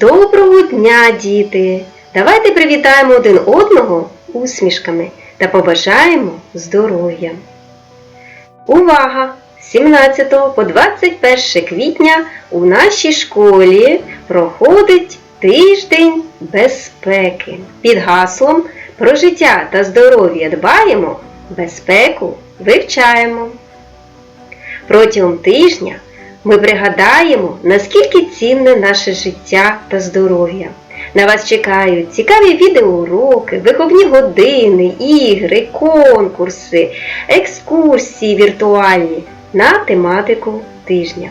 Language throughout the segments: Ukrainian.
Доброго дня, діти! Давайте привітаємо один одного усмішками та побажаємо здоров'я. Увага! З 17 по 21 квітня у нашій школі проходить тиждень безпеки під гаслом Про життя та здоров'я дбаємо, безпеку вивчаємо. Протягом тижня ми пригадаємо, наскільки цінне наше життя та здоров'я. На вас чекають цікаві відеоуроки, виховні години, ігри, конкурси, екскурсії віртуальні на тематику тижня.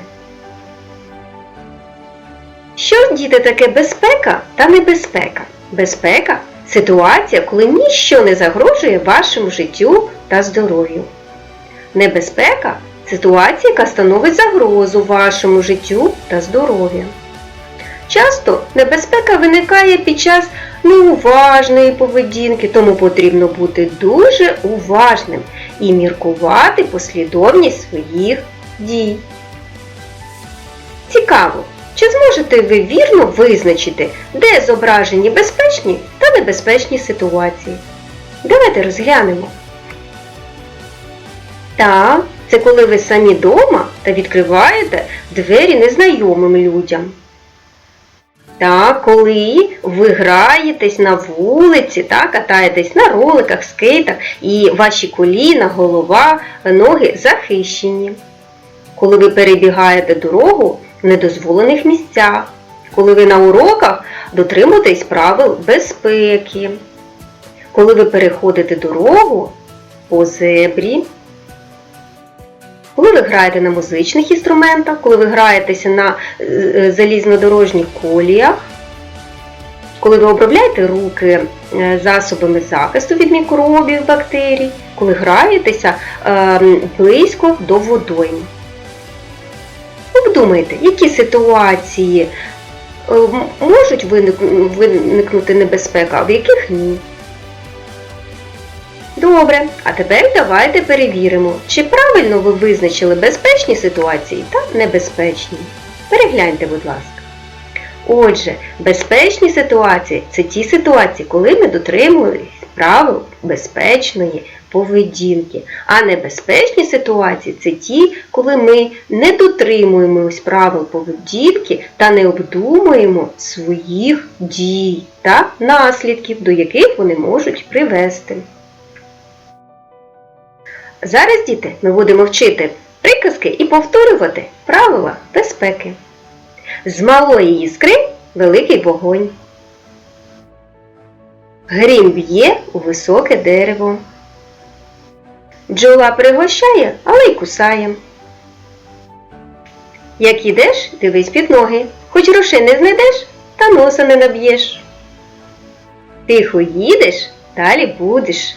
Що діти, таке безпека та небезпека? Безпека ситуація, коли ніщо не загрожує вашому життю та здоров'ю. Небезпека ситуація, яка становить загрозу вашому життю та здоров'ю. Часто небезпека виникає під час неуважної поведінки, тому потрібно бути дуже уважним і міркувати послідовність своїх дій. Цікаво, чи зможете ви вірно визначити, де зображені безпечні та небезпечні ситуації? Давайте розглянемо. Так, це коли ви самі вдома та відкриваєте двері незнайомим людям. Так, коли ви граєтесь на вулиці, так, катаєтесь на роликах, скейтах і ваші коліна, голова, ноги захищені. Коли ви перебігаєте дорогу в недозволених місцях, коли ви на уроках дотримуєтесь правил безпеки, коли ви переходите дорогу по зебрі, коли ви граєте на музичних інструментах, коли ви граєтеся на е, залізнодорожніх коліях, коли ви обробляєте руки е, засобами захисту від мікробів, бактерій, коли граєтеся е, близько до водойм. Обдумайте, які ситуації е, можуть виникнути небезпека, а в яких ні. Добре, а тепер давайте перевіримо, чи правильно ви визначили безпечні ситуації та небезпечні. Перегляньте, будь ласка. Отже, безпечні ситуації це ті ситуації, коли ми дотримуємось правил безпечної поведінки. А небезпечні ситуації це ті, коли ми не дотримуємось правил поведінки та не обдумуємо своїх дій та наслідків, до яких вони можуть привести. Зараз, діти, ми будемо вчити приказки і повторювати правила безпеки. З малої іскри великий вогонь. Грім б'є у високе дерево. Бджола пригощає, але й кусає. Як ідеш, дивись під ноги, хоч грошей не знайдеш, та носа не наб'єш. Тихо їдеш, далі будеш.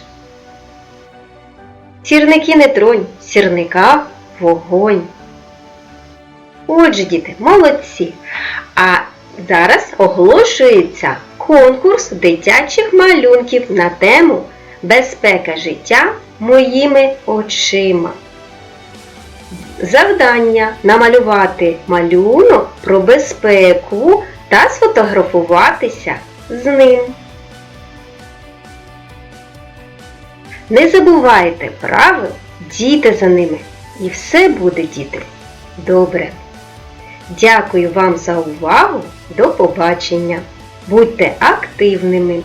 Сірники не тронь, в сірниках вогонь. Отже, діти, молодці. А зараз оголошується конкурс дитячих малюнків на тему Безпека життя моїми очима. Завдання намалювати малюнок про безпеку та сфотографуватися з ним. Не забувайте правил, дійте за ними. І все буде, діти, добре. Дякую вам за увагу. До побачення. Будьте активними!